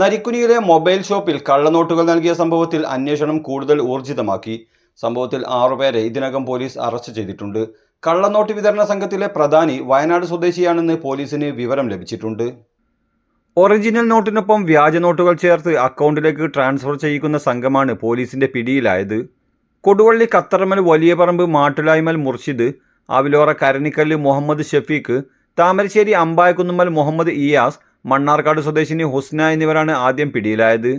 നരിക്കുനിയിലെ mobile ഷോപ്പിൽ കള്ളനോട്ടുകൾ നൽകിയ സംഭവത്തിൽ അന്വേഷണം കൂടുതൽ ഊർജിതമാക്കി. സംഭവത്തിൽ ആറുപേരെ ഇതിനകം പോലീസ് അറസ്റ്റ് ചെയ്തിട്ടുണ്ട്. കള്ളനോട്ട് വിതരണ സംഘത്തിലെ പ്രധാനി വയനാട് സ്വദേശിയാണെന്ന് പോലീസിന് വിവരം ലഭിച്ചിട്ടുണ്ട്. ഒറിജിനൽ നോട്ടിനൊപ്പം വ്യാജ നോട്ടുകൾ ചേർത്ത് അക്കൗണ്ടിലേക്ക് ട്രാൻസ്ഫർ ചെയ്യിക്കുന്ന സംഘമാണ് പോലീസിന്റെ പിടിയിലായത്. കൊടുവള്ളി കത്തറമൽ വലിയപറമ്പ് മാട്ടുലായ്മൽ മുർഷിദ് ആവിലോറ കരണിക്കല്ല് മുഹമ്മദ് ഷഫീഖ് താമരശ്ശേരി അമ്പായക്കുന്നുമ്മൽ മുഹമ്മദ് ഇയാസ് മണ്ണാർക്കാട് സ്വദേശിനി ഹുസ്ന എന്നിവരാണ് ആദ്യം പിടിയിലായത്.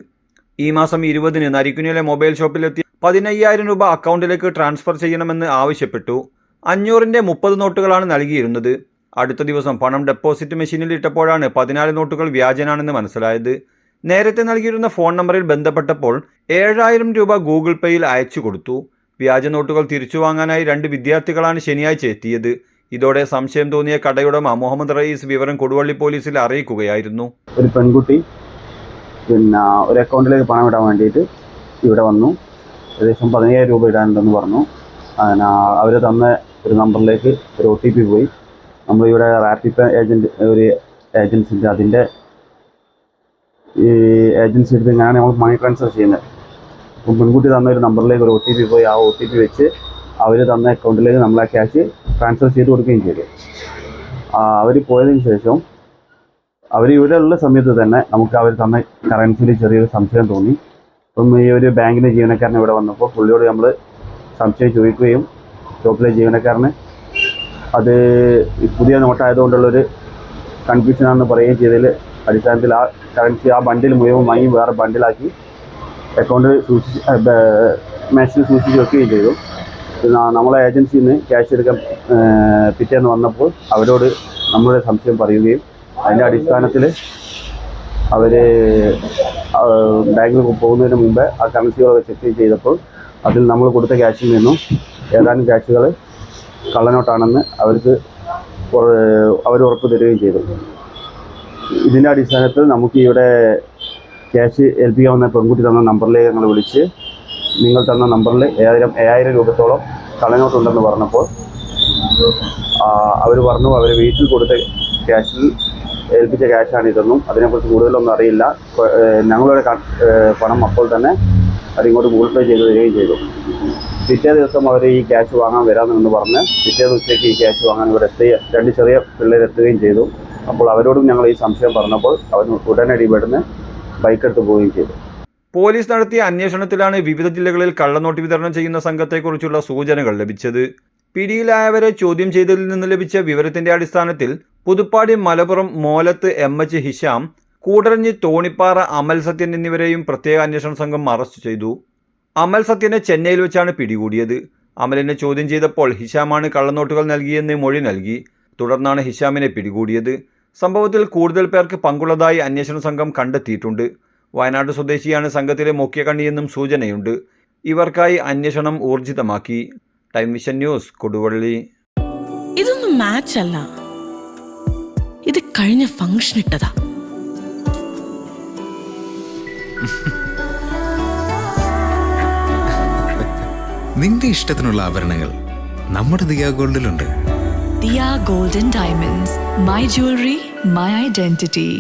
ഈ മാസം ഇരുപതിന് നരിക്കുനിയിലെ മൊബൈൽ ഷോപ്പിലെത്തി പതിനയ്യായിരം രൂപ അക്കൗണ്ടിലേക്ക് ട്രാൻസ്ഫർ ചെയ്യണമെന്ന് ആവശ്യപ്പെട്ടു. അഞ്ഞൂറിന്റെ മുപ്പത് നോട്ടുകളാണ് നൽകിയിരുന്നത്. അടുത്ത ദിവസം പണം ഡെപ്പോസിറ്റ് മെഷീനിൽ ഇട്ടപ്പോഴാണ് പതിനാല് നോട്ടുകൾ വ്യാജനാണെന്ന് മനസ്സിലായത്. നേരത്തെ നൽകിയിരുന്ന ഫോൺ നമ്പറിൽ ബന്ധപ്പെട്ടപ്പോൾ ഏഴായിരം രൂപ ഗൂഗിൾ പേയിൽ അയച്ചു കൊടുത്തു. വ്യാജ നോട്ടുകൾ തിരിച്ചു വാങ്ങാനായി രണ്ട് വിദ്യാർത്ഥികളാണ് ശനിയാഴ്ച എത്തിയത്. ഇതോടെ സംശയം തോന്നിയ കടയുടമ മുഹമ്മദ് റയീസ് വിവരം കൊടുവള്ളി പോലീസിൽ അറിയിക്കുകയായിരുന്നു. ഒരു പെൺകുട്ടി പിന്നെ ഒരു അക്കൗണ്ടിലേക്ക് പണം ഇടാൻ വേണ്ടിയിട്ട് ഇവിടെ വന്നു. ഏകദേശം പതിനയ്യായിരം രൂപ ഇടാനുണ്ടെന്ന് പറഞ്ഞു. അവർ തന്ന ഒരു നമ്പറിലേക്ക് ഒരു ഒ ടി പി പോയി. നമ്മളിവിടെ റാപ്പിപ്പ ഏജന്റ് ഒരു ഏജൻസിന്റെ അതിന്റെ ഈ ഏജൻസി എടുത്ത് ഇങ്ങനെയാണ് നമ്മൾ മണി ട്രാൻസ്ഫർ ചെയ്യുന്നത്. അപ്പം മുൻകൂട്ടി തന്ന ഒരു നമ്പറിലേക്ക് ഒരു ഒ ടി പി പോയി. ആ ഒ ടി പി വെച്ച് അവർ തന്ന അക്കൗണ്ടിലേക്ക് നമ്മളെ ക്യാഷ് ട്രാൻസ്ഫർ ചെയ്ത് കൊടുക്കുകയും ചെയ്തു. അവർ പോയതിന് ശേഷം അവർ ഇവിടെ ഉള്ള സമയത്ത് തന്നെ നമുക്ക് അവർ തന്ന കറൻസിയിൽ ചെറിയൊരു സംശയം തോന്നി. അപ്പം ഈ ഒരു ബാങ്കിന്റെ ജീവനക്കാരൻ ഇവിടെ വന്നപ്പോൾ പുള്ളിയോട് നമ്മൾ സംശയം ചോദിക്കുകയും ഷോപ്പിലെ ജീവനക്കാരന് അത് പുതിയ നോട്ടായതുകൊണ്ടുള്ളൊരു കൺഫ്യൂഷനാണെന്ന് പറയുകയും ചെയ്തതിൽ അടിസ്ഥാനത്തിൽ ആ കറൻസി ആ ബണ്ടിൽ മുഴുവൻ വാങ്ങി വേറെ ബണ്ടിലാക്കി അക്കൗണ്ട് സൂക്ഷിച്ച് മാഷിൽ സൂക്ഷിച്ച് വെക്കുകയും ചെയ്തു. നമ്മളെ ഏജൻസിയിൽ നിന്ന് ക്യാഷ് എടുക്കാൻ പിറ്റേന്ന് വന്നപ്പോൾ അവരോട് നമ്മളുടെ സംശയം പറയുകയും അതിന്റെ അടിസ്ഥാനത്തിൽ അവർ ബാങ്കിൽ പോകുന്നതിന് മുമ്പേ ആ കറൻസികളൊക്കെ ചെക്ക് ചെയ്തപ്പോൾ അതിൽ നമ്മൾ കൊടുത്ത ക്യാഷിൽ നിന്നും ഏതാനും ക്യാഷുകൾ കള്ളനോട്ടാണെന്ന് അവർക്ക് അവർ ഉറപ്പ് തരികയും ചെയ്തു. ഇതിന്റെ അടിസ്ഥാനത്തിൽ നമുക്ക് ഇവിടെ ക്യാഷ് ഏൽപ്പിക്കാവുന്ന പെൺകുട്ടി തന്ന നമ്പറിലേക്ക് ഞങ്ങൾ വിളിച്ച് നിങ്ങൾ തന്ന നമ്പറിൽ ഏഴായിരം ഏഴായിരം രൂപത്തോളം കള്ളനോട്ടുണ്ടെന്ന് പറഞ്ഞപ്പോൾ അവർ പറഞ്ഞു അവർ വീട്ടിൽ കൊടുത്ത ക്യാഷിൽ ഏൽപ്പിച്ച ക്യാഷാണ് ഇതെന്നും അതിനെക്കുറിച്ച് കൂടുതലൊന്നും അറിയില്ല. ഞങ്ങളുടെ പണം അപ്പോൾ തന്നെ അതിങ്ങോട്ട് ഗൂഗിൾ പേ ചെയ്ത് തരികയും ചെയ്തു. പിറ്റേ ദിവസം അവർ ഈ ക്യാഷ് വാങ്ങാൻ വരാമെന്ന് പറഞ്ഞ് പിറ്റേ ദിവസത്തേക്ക് ഈ ക്യാഷ് വാങ്ങാൻ ഇവിടെ എത്തുക രണ്ട് ചെറിയ പിള്ളേർ എത്തുകയും ചെയ്തു. അപ്പോൾ അവരോടും ഞങ്ങൾ ഈ സംശയം പറഞ്ഞപ്പോൾ അവർ ഉടനടി ഇവിടുന്ന് ബൈക്കെടുത്ത് പോവുകയും ചെയ്തു. പോലീസ് നടത്തിയ അന്വേഷണത്തിലാണ് വിവിധ ജില്ലകളിൽ കള്ളനോട്ട് വിതരണം ചെയ്യുന്ന സംഘത്തെക്കുറിച്ചുള്ള സൂചനകൾ ലഭിച്ചത്. പിടിയിലായവരെ ചോദ്യം ചെയ്തതിൽ നിന്ന് ലഭിച്ച വിവരത്തിന്റെ അടിസ്ഥാനത്തിൽ പുതുപ്പാടി മലപ്പുറം മോലത്ത് എം എച്ച് ഹിഷാം കൂടരഞ്ഞ് തോണിപ്പാറ അമൽ സത്യൻ എന്നിവരെയും പ്രത്യേക അന്വേഷണ സംഘം അറസ്റ്റ് ചെയ്തു. അമൽ സത്യനെ ചെന്നൈയിൽ വെച്ചാണ് പിടികൂടിയത്. അമലിനെ ചോദ്യം ചെയ്തപ്പോൾ ഹിഷാമാണ് കള്ളനോട്ടുകൾ നൽകിയെന്ന് മൊഴി നൽകി. തുടർന്നാണ് ഹിഷാമിനെ പിടികൂടിയത്. സംഭവത്തിൽ കൂടുതൽ പേർക്ക് പങ്കുള്ളതായി അന്വേഷണ സംഘം കണ്ടെത്തിയിട്ടുണ്ട്. വയനാട് സ്വദേശിയാണ് സംഘത്തിലെ മുഖ്യ കണ്ണിയെന്നും സൂചനയുണ്ട്. ഇവർക്കായി അന്വേഷണം ഊർജിതമാക്കി. Time vision news Koduvally. ഇതൊന്നും മാച്ച് അല്ല ഇത് കഴിഞ്ഞ ഫംഗ്ഷൻ ഇട്ടതാ. നിന്റെ ഇഷ്ടത്തിനുള്ള ആഭരണങ്ങൾ നമ്മുടെ Diya ഗോൾഡിലുണ്ട്. Diya golden diamonds my jewellery my identity.